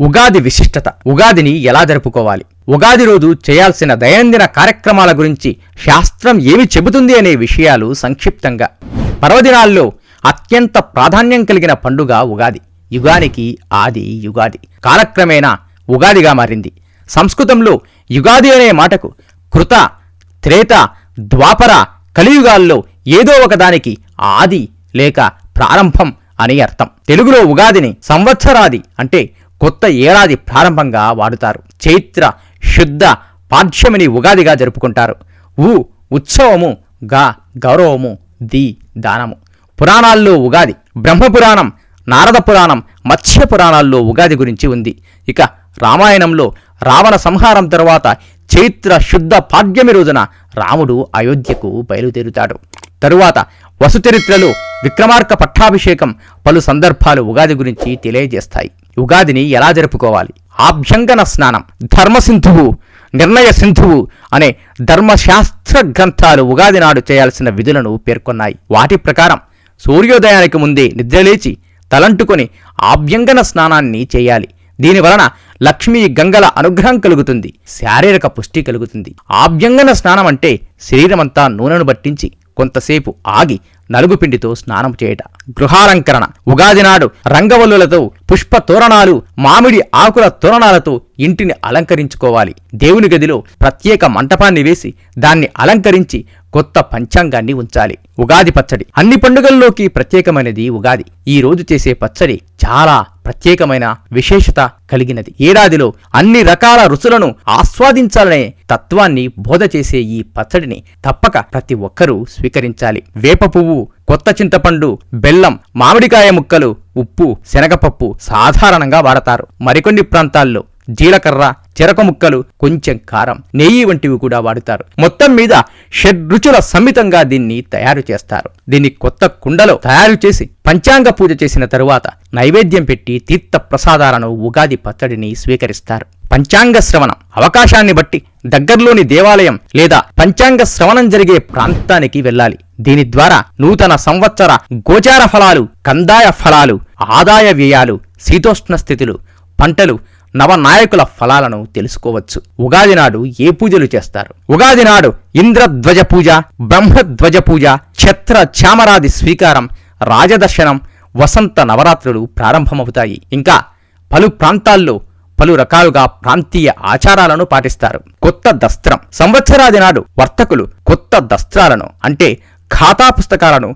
ఉగాది విశిష్టత. ఉగాదిని ఎలా జరుపుకోవాలి? ఉగాది రోజు చేయాల్సిన దైనందిన కార్యక్రమాల గురించి శాస్త్రం ఏమి చెబుతుంది అనే విషయాలు సంక్షిప్తంగా. పర్వదినాల్లో అత్యంత ప్రాధాన్యం కలిగిన పండుగ ఉగాది. యుగానికి ఆది యుగాది. కాలక్రమేణా ఉగాదిగా మారింది. సంస్కృతంలో యుగాది అనే మాటకు కృత త్రేత ద్వాపర కలియుగాల్లో ఏదో ఒకదానికి ఆది లేక ప్రారంభం అని అర్థం. తెలుగులో ఉగాదిని సంవత్సరాది అంటే కొత్త ఏడాది ప్రారంభంగా వాడుతారు. చైత్ర శుద్ధ పాఠ్యమిని ఉగాదిగా జరుపుకుంటారు. ఉ ఉత్సవము గా గౌరవము ది దానము. పురాణాల్లో ఉగాది బ్రహ్మపురాణం నారద పురాణం మత్స్య పురాణాల్లో ఉగాది గురించి ఉంది. ఇక రామాయణంలో రావణ సంహారం తరువాత చైత్ర శుద్ధ పాడ్యమి రోజున రాముడు అయోధ్యకు బయలుదేరుతాడు. తరువాత వసుచరిత్రలో విక్రమార్క పట్టాభిషేకం పలు సందర్భాలు ఉగాది గురించి తెలియజేస్తాయి. ఉగాదిని ఎలా జరుపుకోవాలి? ఆభ్యంగన స్నానం ధర్మసింధువు నిర్ణయ సింధువు అనే ధర్మశాస్త్ర గ్రంథాలు ఉగాది నాడు చేయాల్సిన విధులను పేర్కొన్నాయి. వాటి ప్రకారం సూర్యోదయానికి ముందే నిద్రలేచి తలంటుకొని ఆభ్యంగన స్నానాన్ని చేయాలి. దీనివలన లక్ష్మీ గంగల అనుగ్రహం కలుగుతుంది శారీరక పుష్టి కలుగుతుంది. ఆభ్యంగన స్నానం అంటే శరీరమంతా నూనెను పట్టించి కొంతసేపు ఆగి నలుగుపిండితో స్నానం చేయట. గృహాలంకరణ. ఉగాది నాడు రంగవల్లులతో పుష్ప తోరణాలు మామిడి ఆకుల తోరణాలతో ఇంటిని అలంకరించుకోవాలి. దేవుని గదిలో ప్రత్యేక మంటపాన్ని వేసి దాన్ని అలంకరించి కొత్త పంచాంగాన్ని ఉంచాలి. ఉగాది పచ్చడి. అన్ని పండుగల్లోకి ప్రత్యేకమైనది ఉగాది. ఈ రోజు చేసే పచ్చడి చాలా ప్రత్యేకమైన విశేషత కలిగినది. ఏడాదిలో అన్ని రకాల రుచులను ఆస్వాదించాలనే తత్వాన్ని బోధ చేసే ఈ పచ్చడిని తప్పక ప్రతి ఒక్కరూ స్వీకరించాలి. వేప పువ్వు కొత్త చింతపండు బెల్లం మామిడికాయ ముక్కలు ఉప్పు శనగపప్పు సాధారణంగా వాడతారు. మరికొన్ని ప్రాంతాల్లో జీలకర్ర చెరకు ముక్కలు కొంచెం కారం నెయ్యి వంటివి కూడా వాడుతారు. మొత్తం మీద షడ్రుచుల సమ్మితంగా దీన్ని తయారు చేస్తారు. దీన్ని కొత్త కుండలో తయారు చేసి పంచాంగ పూజ చేసిన తరువాత నైవేద్యం పెట్టి తీర్థ ప్రసాదాలను ఉగాది పచ్చడిని స్వీకరిస్తారు. పంచాంగ శ్రవణం అవకాశాన్ని బట్టి దగ్గరలోని దేవాలయం లేదా పంచాంగ శ్రవణం జరిగే ప్రాంతానికి వెళ్ళాలి. దీని ద్వారా నూతన సంవత్సర గోచార ఫలాలు కందాయ ఫలాలు ఆదాయ వ్యయాలు శీతోష్ణ స్థితులు పంటలు నవనాయకుల ఫలాలను తెలుసుకోవచ్చు. ఉగాది నాడు ఏ పూజలు చేస్తారు? ఉగాది నాడు ఇంద్రధ్వజ పూజ బ్రహ్మధ్వజ పూజ ఛత్ర చామరాది స్వీకారం రాజదర్శనం వసంత నవరాత్రులు ప్రారంభమవుతాయి. ఇంకా పలు ప్రాంతాల్లో పలు రకాలుగా ప్రాంతీయ ఆచారాలను పాటిస్తారు. కొత్త దస్త్రం. సంవత్సరాది నాడు వర్తకులు కొత్త దస్త్రాలను అంటే ఖాతా పుస్తకాలను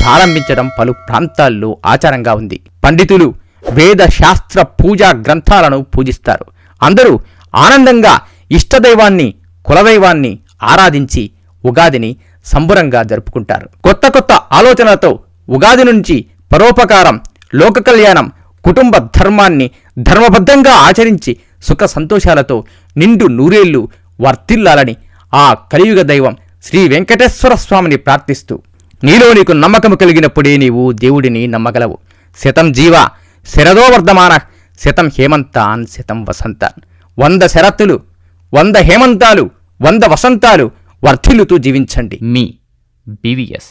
ప్రారంభించడం పలు ప్రాంతాల్లో ఆచారంగా ఉంది. పండితులు వేద శాస్త్ర పూజా గ్రంథాలను పూజిస్తారు. అందరూ ఆనందంగా ఇష్టదైవాన్ని కులదైవాన్ని ఆరాధించి ఉగాదిని సంబురంగా జరుపుకుంటారు. కొత్త కొత్త ఆలోచనలతో ఉగాది నుంచి పరోపకారం లోక కళ్యాణం కుటుంబ ధర్మాన్ని ధర్మబద్ధంగా ఆచరించి సుఖ సంతోషాలతో నిండు నూరేళ్ళు వర్తిల్లాలని ఆ కలియుగ దైవం శ్రీ వెంకటేశ్వర స్వామిని ప్రార్థిస్తూ నీలో నీకు నమ్మకము కలిగినప్పుడే నీవు దేవుడిని నమ్మగలవు. శతం జీవ శరదో వర్ధమాన శతం హేమంతాన్ శతం వసంతాన్. వంద శరత్తులు వంద హేమంతాలు వంద వసంతాలు వర్ధిల్లుతూ జీవించండి. మీ బీవీఎస్